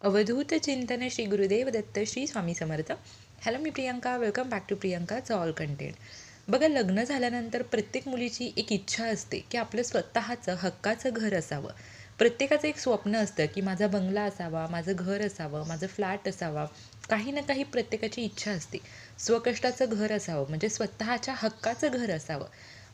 अवधूत चिंतन श्री गुरुदेव दत्त श्री स्वामी समर्थ. हॅलो मी Priyanka. Welcome back to प्रियंकाचं ऑल कंटेंट बघा लग्न झाल्यानंतर प्रत्येक मुलीची एक इच्छा असते की आपलं स्वतःचं हक्काचं घर असावं. प्रत्येकाचं एक स्वप्न असतं की माझा बंगला असावा माझं घर असावं माझं फ्लॅट असावा. काही ना काही प्रत्येकाची इच्छा असते. स्वकष्टाचं घर असावं म्हणजे स्वतःच्या हक्काचं घर असावं.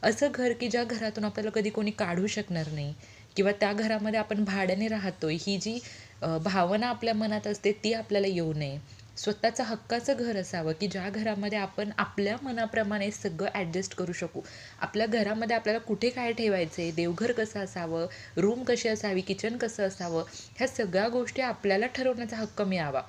असं घर की ज्या घरातून आपल्याला कधी कोणी काढू शकणार नाही किंवा त्या घरामध्ये आपण भाड्याने राहतोय ही जी भावना आपल्या मनात असते ती आपल्याला येऊ नये. स्वतःचं हक्काचं घर असावं की ज्या घरामध्ये आपण आपल्या मनाप्रमाणे सगळं ॲडजस्ट करू शकू. आपल्या घरामध्ये आपल्याला कुठे काय ठेवायचं आहे देवघर कसं असावं रूम कशी असावी किचन कसं असावं ह्या सगळ्या गोष्टी आपल्याला ठरवण्याचा हक्क मिळावा.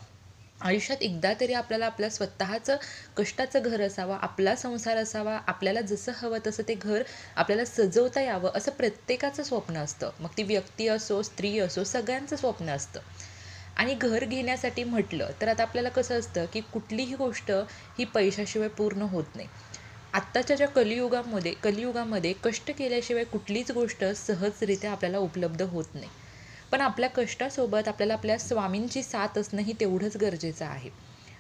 आयुष्यात एकदा तरी आपल्याला आपल्या स्वतःचं कष्टाचं घर असावं आपला संसार असावा आपल्याला जसं हवं तसं ते घर आपल्याला सजवता यावं असं प्रत्येकाचं स्वप्न असतं. मग ती व्यक्ती असो स्त्री असो सगळ्यांचं स्वप्न असतं. आणि घर घेण्यासाठी म्हटलं तर आता आपल्याला कसं असतं की कुठलीही गोष्ट ही पैशाशिवाय पूर्ण होत नाही. आत्ताच्या ज्या कलियुगामध्ये कलियुगामध्ये कष्ट केल्याशिवाय कुठलीच गोष्ट सहजरित्या आपल्याला उपलब्ध होत नाही. पण आपल्या कष्टासोबत आपल्याला आपल्या स्वामींची साथ असणं ही तेवढंच गरजेचं आहे.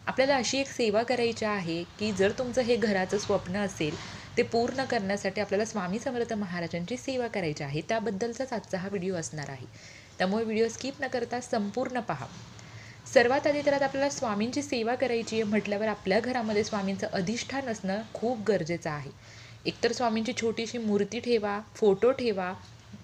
आपल्याला अशी एक सेवा करायची आहे की जर तुमचं हे घराचं स्वप्न असेल ते पूर्ण करण्यासाठी आपल्याला स्वामी समर्थ महाराजांची सेवा करायची आहे त्याबद्दलचाच आजचा हा व्हिडिओ असणार आहे. त्यामुळे व्हिडिओ स्किप न करता संपूर्ण पहा. सर्वात आधी तर आपल्याला स्वामींची सेवा करायची आहे म्हटल्यावर आपल्या घरामध्ये स्वामींचं अधिष्ठान असणं खूप गरजेचं आहे. एकतर स्वामींची छोटीशी मूर्ती ठेवा फोटो ठेवा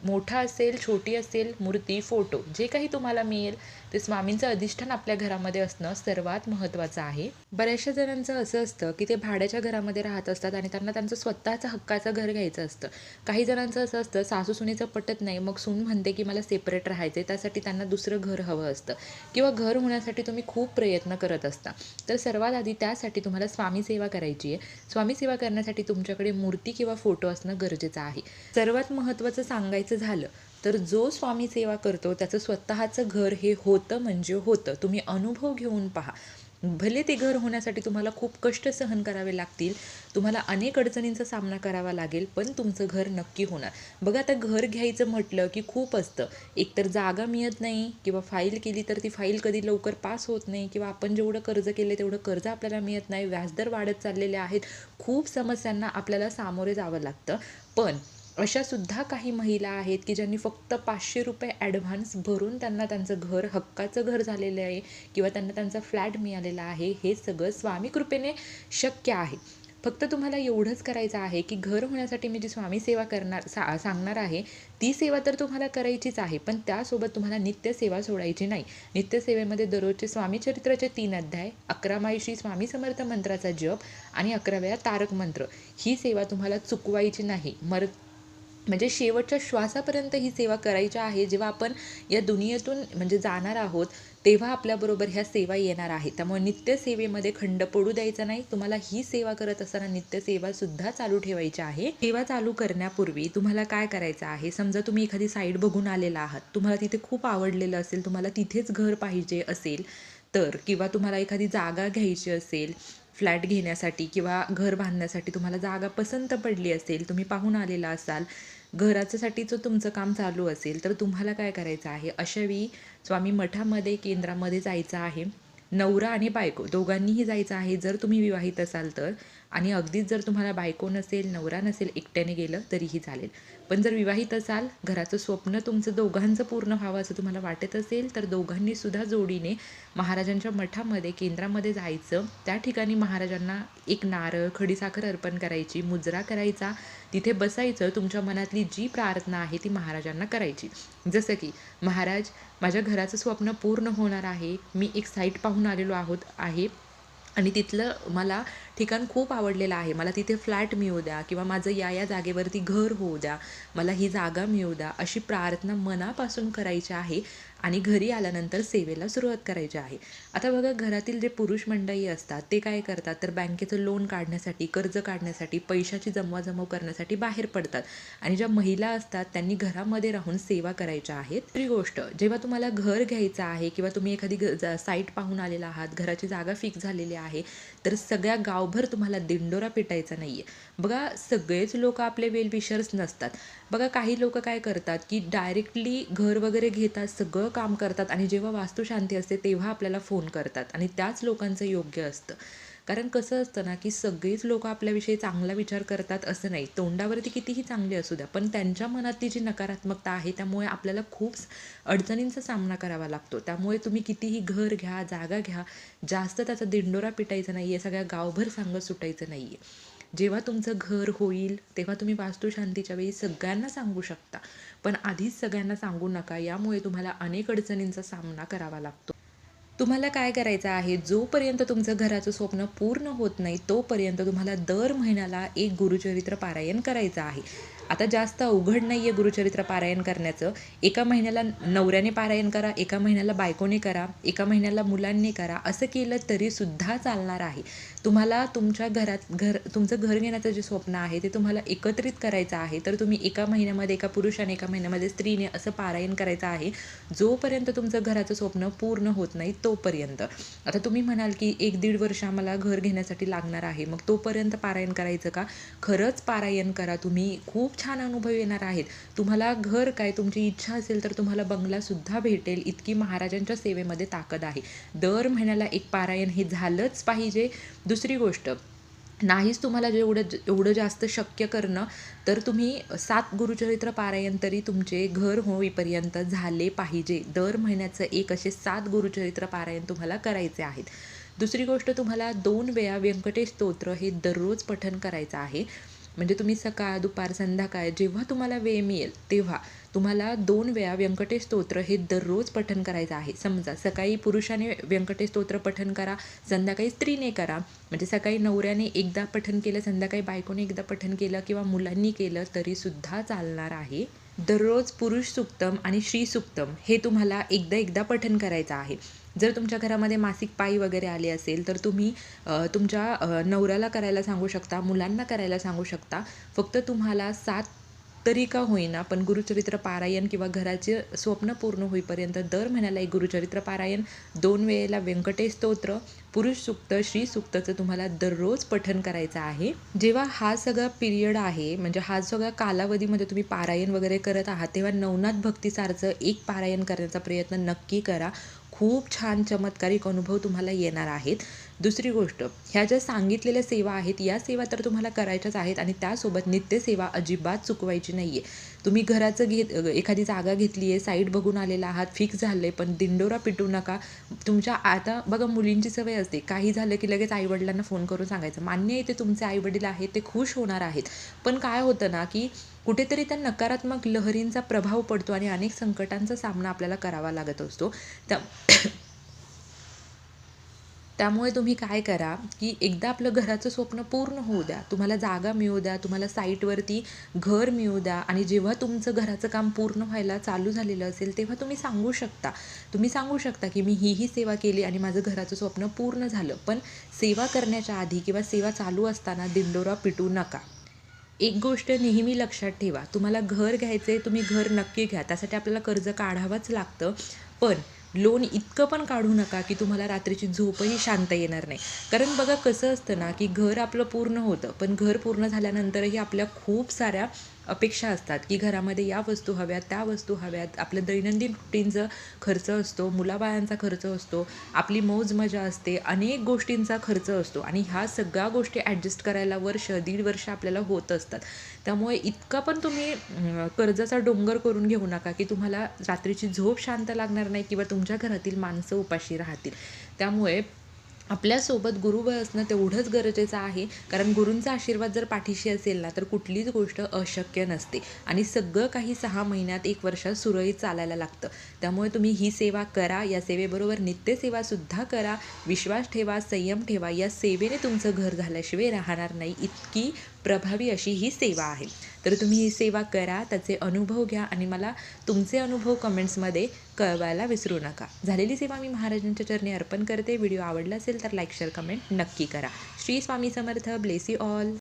मोठा असेल छोटी असेल मूर्ती फोटो जे काही तुम्हाला मिळेल ते स्वामींचं अधिष्ठान आपल्या घरामध्ये असणं सर्वात महत्त्वाचं आहे. बऱ्याचशा जणांचं असं असतं की ते भाड्याच्या घरामध्ये राहत असतात आणि त्यांना त्यांचं स्वतःचं हक्काचं घर घ्यायचं असतं. काही जणांचं असं असतं सासू सुनेचं पटत नाही मग सून म्हणते की मला सेपरेट राहायचं आहे त्यासाठी त्यांना दुसरं घर हवं असतं. किंवा घर होण्यासाठी तुम्ही खूप प्रयत्न करत असता. तर सर्वात आधी त्यासाठी तुम्हाला स्वामी सेवा करायची आहे. स्वामी सेवा करण्यासाठी तुमच्याकडे मूर्ती किंवा फोटो असणं गरजेचं आहे. सर्वात महत्त्वाचं सांगायचं झालं. तर जो स्वामी सेवा करतो त्याचं स्वतःचं घर हे होतं म्हणजे होतं. तुम्ही अनुभव घेऊन पहा. भले ते घर होण्यासाठी तुम्हाला खूप कष्ट सहन करावे लागतील तुम्हाला अनेक अडचणींचा सामना करावा लागेल पण तुमचं घर नक्की होणार. बघा आता घर घ्यायचं म्हटलं की खूप असतं. एकतर जागा मिळत नाही किंवा फाईल केली तर ती फाईल कधी लवकर पास होत नाही किंवा आपण जेवढं कर्ज केलं तेवढं कर्ज आपल्याला मिळत नाही. व्याजदर वाढत चाललेले आहेत. खूप समस्यांना आपल्याला सामोरे जावं लागतं. पण अशासुद्धा काही महिला आहेत की ज्यांनी फक्त पाचशे रुपये ॲडव्हान्स भरून त्यांना त्यांचं घर हक्काचं घर झालेलं आहे किंवा त्यांना त्यांचा फ्लॅट मिळालेला आहे हे सगळं स्वामी कृपेने शक्य आहे. फक्त तुम्हाला एवढंच करायचं आहे की घर होण्यासाठी मी जी स्वामी सेवा करणार सा सांगणार आहे ती सेवा तर तुम्हाला करायचीच आहे पण त्यासोबत तुम्हाला नित्यसेवा सोडायची नाही. नित्यसेवेमध्ये दररोजचे स्वामी चरित्राचे तीन अध्याय अकरा माईशी स्वामी समर्थ मंत्राचा जप आणि अकराव्या तारक मंत्र. ही सेवा तुम्हाला चुकवायची नाही. मर म्हणजे शेवटच्या श्वासापर्यंत ही सेवा करायची आहे जेव्हा आपण या दुनियेतून म्हणजे जाणार आहोत तेव्हा आपल्याबरोबर ह्या सेवा येणार आहेत त्यामुळे नित्यसेवेमध्ये खंड पडू द्यायचा नाही. तुम्हाला ही सेवा करत असताना नित्यसेवासुद्धा चालू ठेवायची आहे. सेवा चालू करण्यापूर्वी तुम्हाला काय करायचं आहे? समजा तुम्ही एखादी साईड बघून आलेला आहात. तुम्हाला तिथे खूप आवडलेलं असेल तुम्हाला तिथेच घर पाहिजे असेल तर किंवा तुम्हाला एखादी जागा घ्यायची असेल फ्लॅट घेण्यासाठी किंवा घर बांधण्यासाठी तुम्हाला जागा पसंत पडली असेल तुम्ही पाहून आलेला असाल घराच्यासाठीचं तुमचं काम चालू असेल तर तुम्हाला काय करायचं आहे? अशावेळी स्वामी मठामध्ये केंद्रामध्ये जायचं आहे. नवरा आणि बायको दोघांनीही जायचं आहे. जर तुम्ही विवाहित असाल तर आणि अगदीच जर तुम्हाला बायको नसेल नवरा नसेल एकट्याने गेलं तरीही चालेल. पण जर विवाहित असाल घराचं स्वप्न तुमचं दोघांचं पूर्ण व्हावं असं तुम्हाला वाटत असेल तर दोघांनी सुद्धा जोडीने महाराजांच्या मठामध्ये केंद्रामध्ये जायचं. त्या ठिकाणी महाराजांना एक नारळ खडीसाखर अर्पण करायची मुजरा करायचा. तिथे बसायचं. तुमच्या मनातली जी प्रार्थना आहे ती महाराजांना करायची. जसं की महाराज माझ्या घराचं स्वप्न पूर्ण होणार आहे. मी एक साईट पाहून आलेलो आहोत आहे. आणि तिथलं मला ठिकाण खूप आवडलेलं आहे. मला तिथे फ्लॅट मिळू द्या किंवा माझं या या जागेवरती घर होऊ द्या. मला ही जागा मिळू द्या अशी प्रार्थना मनापासून करायची आहे. आणि घरी आल्यानंतर सेवेला सुरुवात करायची आहे. आता बघा घरातील जे पुरुष मंडळी असतात ते काय करतात? तर बँकेचं लोन काढण्यासाठी कर्ज काढण्यासाठी पैशाची जमवाजमव करण्यासाठी बाहेर पडतात. आणि ज्या महिला असतात त्यांनी घरामध्ये राहून सेवा करायच्या आहेत. दुसरी गोष्ट जेव्हा तुम्हाला घर घ्यायचं आहे किंवा तुम्ही एखादी साईट पाहून आलेला आहात घराची जागा फिक्स झालेली आहे तर सगळ्या गावभर तुम्हाला दिंडोरा पेटायचा नाही आहे बघा सगळेच लोक आपले वेल विशर्स नसतात. बघा काही लोक काय करतात की डायरेक्टली घर वगैरे घेतात सगळं काम करतात आणि जेव्हा वास्तुशांती असते तेव्हा आपल्याला फोन करतात. आणि त्याच लोकांचं योग्य असतं. कारण कसं असतं ना की सगळीच लोक आपल्याविषयी चांगला विचार करतात असं नाही. तोंडावरती कितीही चांगले असू द्या पण त्यांच्या मनातली जी नकारात्मकता आहे त्यामुळे आपल्याला खूप अडचणींचा सामना करावा लागतो. त्यामुळे तुम्ही कितीही घर घ्या जागा घ्या जास्त त्याचा दिंडोरा पिटायचा नाही आहे सगळ्या गावभर सांगत सुटायचं नाही आहे जेव्हा तुमचं घर होईल तेव्हा तुम्ही वास्तुशांतीच्या वेळी सगळ्यांना सांगू शकता. पण आधीच सगळ्यांना सांगू नका यामुळे तुम्हाला अनेक अडचणींचा सामना करावा लागतो. तुम्हाला काय करायचं आहे? जोपर्यंत तुमचं घराचं स्वप्न पूर्ण होत नाही तोपर्यंत तुम्हाला दर महिन्याला एक गुरुचरित्र पारायण करायचं आहे. आता जास्त अवघड नाही आहे गुरुचरित्र पारायण करण्याचं. एका महिन्याला नवऱ्याने पारायण करा एका महिन्याला बायकोने करा एका महिन्याला मुलांनी करा असं केलं तरीसुद्धा चालणार आहे. तुम्हाला तुमच्या घरात घर तुमचं घर घेण्याचं जे स्वप्न आहे ते तुम्हाला एकत्रित करायचं आहे तर तुम्ही एका महिन्यामध्ये एका पुरुषाने एका महिन्यामध्ये स्त्रीने असं पारायण करायचं आहे जोपर्यंत तुमचं घराचं स्वप्न पूर्ण होत नाही तोपर्यंत. आता तुम्ही म्हणाल की एक दीड वर्ष आम्हाला घर घेण्यासाठी लागणार आहे मग तोपर्यंत पारायण करायचं का? खरंच पारायण करा तुम्ही. खूप खूप छान अनुभव येणार आहेत. तुम्हाला घर काय तुमची इच्छा असेल तर तुम्हाला बंगलासुद्धा भेटेल. इतकी महाराजांच्या सेवेमध्ये ताकद आहे. दर महिन्याला एक पारायण हे झालंच पाहिजे. दुसरी गोष्ट नाहीच तुम्हाला जेवढं एवढं जास्त शक्य करणं तर तुम्ही सात गुरुचरित्र पारायण तरी तुमचे घर होईपर्यंत झाले पाहिजे. दर महिन्याचं एक असे सात गुरुचरित्र पारायण तुम्हाला करायचे आहेत. दुसरी गोष्ट तुम्हाला दोन वेळा व्यंकटेश स्तोत्र हे दररोज पठन करायचं आहे. म्हणजे तुम्ही सकाळ दुपार संध्याकाळ जेव्हा तुम्हाला वेळ मिळेल तेव्हा तुम्हाला दोन वेळा व्यंकटेश स्तोत्र हे दररोज पठन करायचं आहे. समजा सकाळी पुरुषाने व्यंकटेश स्तोत्र पठन करा संध्याकाळी स्त्रीने करा. म्हणजे सकाळी नवऱ्याने एकदा पठन केलं संध्याकाळी बायकोने एकदा पठन केलं किंवा मुलांनी केलं तरीसुद्धा चालणार आहे. दररोज पुरुष सुक्तम आणि श्री सुक्तम हे तुम्हाला एकदा एकदा पठन करायचं आहे. जर तुमच्या घरामध्ये मासिक पायी वगैरे आले असेल तर तुम्ही तुमच्या नवऱ्याला करायला सांगू शकता मुलांना करायला सांगू शकता. फक्त तुम्हाला सात तरी का होईना पण गुरुचरित्र पारायण किंवा घराचे स्वप्न पूर्ण होईपर्यंत दर महिन्याला एक गुरुचरित्र पारायण दोन वेळेला व्यंकटेश स्तोत्र पुरुष सुक्त श्री सुक्तचं तुम्हाला दररोज पठन करायचं आहे. जेव्हा हा सगळा पिरियड आहे म्हणजे हा सगळा कालावधीमध्ये तुम्ही पारायण वगैरे करत आहात तेव्हा नवनाथ भक्तीसारचं एक पारायण करण्याचा प्रयत्न नक्की करा. खूप छान चमत्कारिक अनुभव तुम्हाला येणार आहेत. दुसरी गोष्ट ह्या ज्या सांगितलेल्या सेवा आहेत या सेवा तर तुम्हाला करायच्याच आहेत आणि त्यासोबत नित्यसेवा अजिबात चुकवायची नाही आहे तुम्ही घराचं घेत एखादी जागा घेतली आहे साईड बघून आलेला आहात फिक्स झालं आहे पण दिंडोरा पिटू नका. तुमच्या आता बघा मुलींची सवय असते. काही झालं की लगेच आईवडिलांना फोन करून सांगायचं मान्य आहे ते तुमचे आईवडील आहेत ते खुश होणार आहेत. पण काय होतं ना की कुठेतरी त्या नकारात्मक लहरींचा प्रभाव पडतो आणि अनेक संकटांचा सामना आपल्याला करावा लागत असतो. त्या त्यामुळे तुम्ही काय करा की एकदा आपलं घराचं स्वप्न पूर्ण होऊ द्या. तुम्हाला जागा मिळू द्या तुम्हाला साईटवरती घर मिळू द्या आणि जेव्हा तुमचं घराचं काम पूर्ण व्हायला चालू झालेलं असेल तेव्हा तुम्ही सांगू शकता. तुम्ही सांगू शकता की मी ही ही सेवा केली आणि माझं घराचं स्वप्न पूर्ण झालं. पण सेवा करण्याच्या आधी किंवा सेवा चालू असताना दिंडोरा पिटू नका. एक गोष्ट नेहमी लक्षात ठेवा. तुम्हाला घर घ्यायचं आहे तुम्ही घर नक्की घ्या. त्यासाठी आपल्याला कर्ज काढावंच लागतं. पण लोन इतकं पण काढू नका की तुम्हाला रात्रीची झोपही शांत येणार नाही. कारण बघा कसं असतं ना की घर आपलं पूर्ण होतं. पण घर पूर्ण झाल्यानंतरही आपल्या खूप साऱ्या अपेक्षा असतात की घरामध्ये या वस्तू हव्यात त्या वस्तू हव्यात. आपलं दैनंदिन रुटीनचं खर्च असतो मुलाबाळांचा खर्च असतो आपली मौज मजा असते अनेक गोष्टींचा खर्च असतो. आणि ह्या सगळ्या गोष्टी ॲडजस्ट करायला वर्ष दीड वर्ष आपल्याला होत असतात. त्यामुळे इतका पण तुम्ही कर्जाचा डोंगर करून घेऊ नका की तुम्हाला रात्रीची झोप शांत लागणार नाही किंवा तुमच्या घरातील माणसं उपाशी राहतील. त्यामुळे आपल्यासोबत गुरुबळ असणं तेवढंच गरजेचं आहे. कारण गुरूंचा आशीर्वाद जर पाठीशी असेल ना तर कुठलीच गोष्ट अशक्य नसते. आणि सगळं काही सहा महिन्यात एक वर्षात सुरळीत चालायला लागतं. त्यामुळे तुम्ही ही सेवा करा या सेवेबरोबर नित्यसेवासुद्धा करा. विश्वास ठेवा संयम ठेवा. या सेवेने तुमचं घर झाल्याशिवाय राहणार नाही. इतकी प्रभावी अशी ही सेवा आहे. तर तुम्ही ही सेवा करा त्याचे अनुभव घ्या आणि मला तुमचे अनुभव कमेंट्समध्ये कळवायला विसरू नका. झालेली सेवा मी महाराजांच्या चरणी अर्पण करते. व्हिडिओ आवडला असेल तर लाईक शेअर कमेंट नक्की करा. श्री स्वामी समर्थ. Blessed all